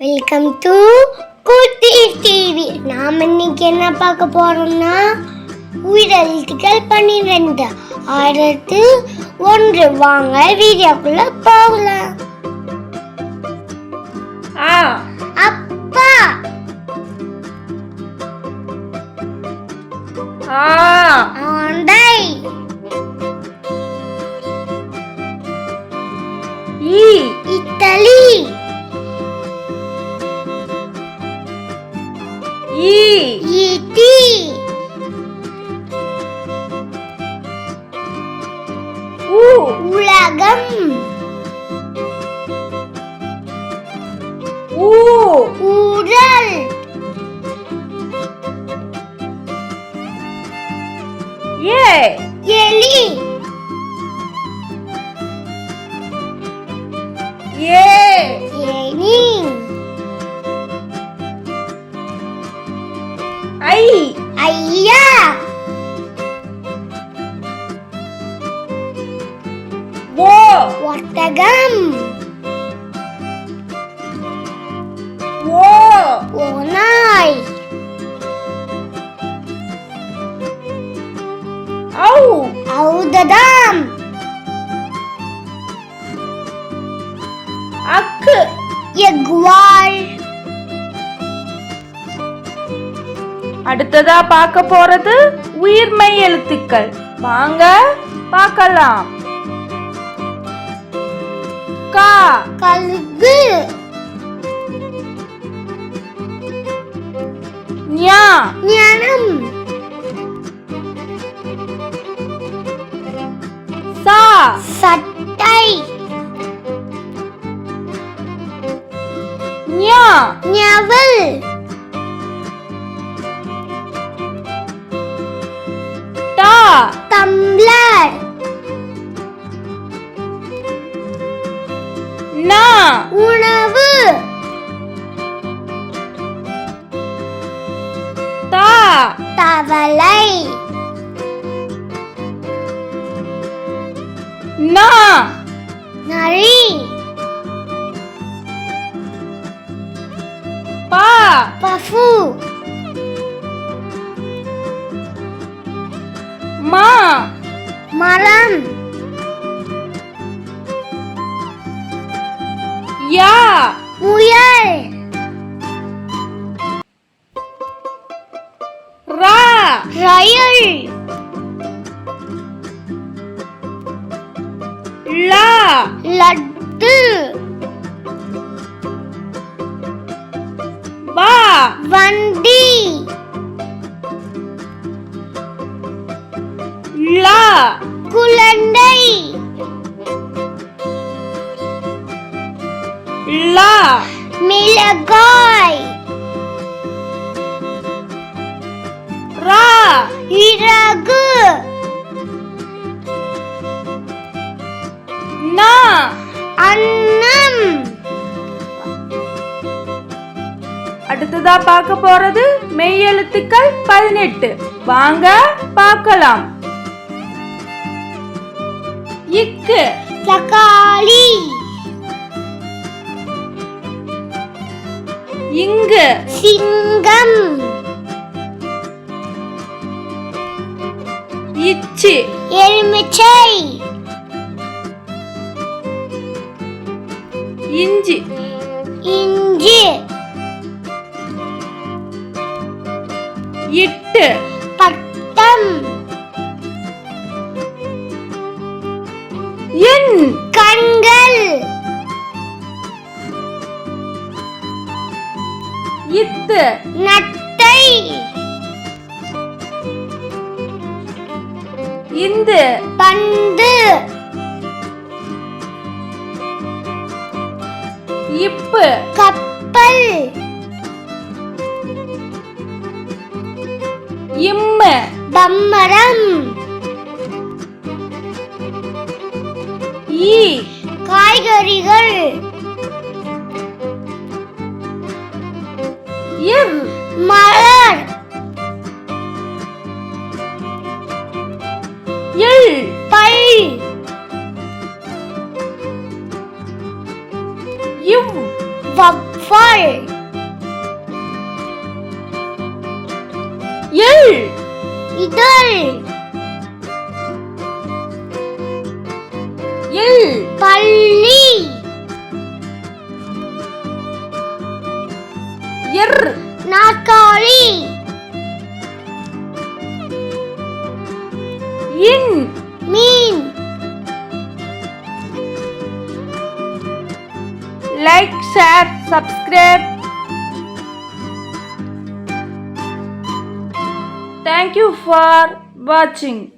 Welcome to குட்டி TV நாம் இன்னைக்கு என்ன பார்க்க போறோம்னா உயிரெழுத்துக்கள் பன்னிரெண்டு ஆயிரத்து ஒன்று. வாங்க வீடியோக்குள்ள போகலாம். ஆ. அப்பா! ஆ. ஆண்டை! இ ஈட்டி உ உலகம். ஊ ஊழல். ஏ. எலி. いあいやぼわたがんぼおないあおあおだだ அடுத்ததா பார்க்க போறது உயிர்மை எழுத்துக்கள். வாங்க பார்க்கலாம். கா. கழுகு. ஞா. ஞானம். சா. சட்டை. ஞா. ஞவல். தவளை. நா. நரி. பா. பஃபு மா. மரம். யா. முயல். ரயில். லா. லட்டு. பா. வண்டி. லா. குழந்தை. லா. மிளகாய். இறகு. நா. அன்னம். அடுத்ததா பார்க்க போறது மெய் எழுத்துக்கள் பதினெட்டு. வாங்க பார்க்கலாம். இக்கு. தக்காளி. இங்கு. சிங்கம். இச்சு எலுமிச்சை. இஞ்சி. இஞ்சி. இட்டு. பட்டம். இன் கண்கள். இத்து. நட்டை. இந்து. பந்து. இப்பு. கப்பல். இம்மு. பம்பரம் ஈ. காய்கறிகள். இர். இவ் வவ்வா வாள் எள். இதழ். இல் பள்ளி. இர் நாற்காலி like, share, subscribe. Thank you for watching.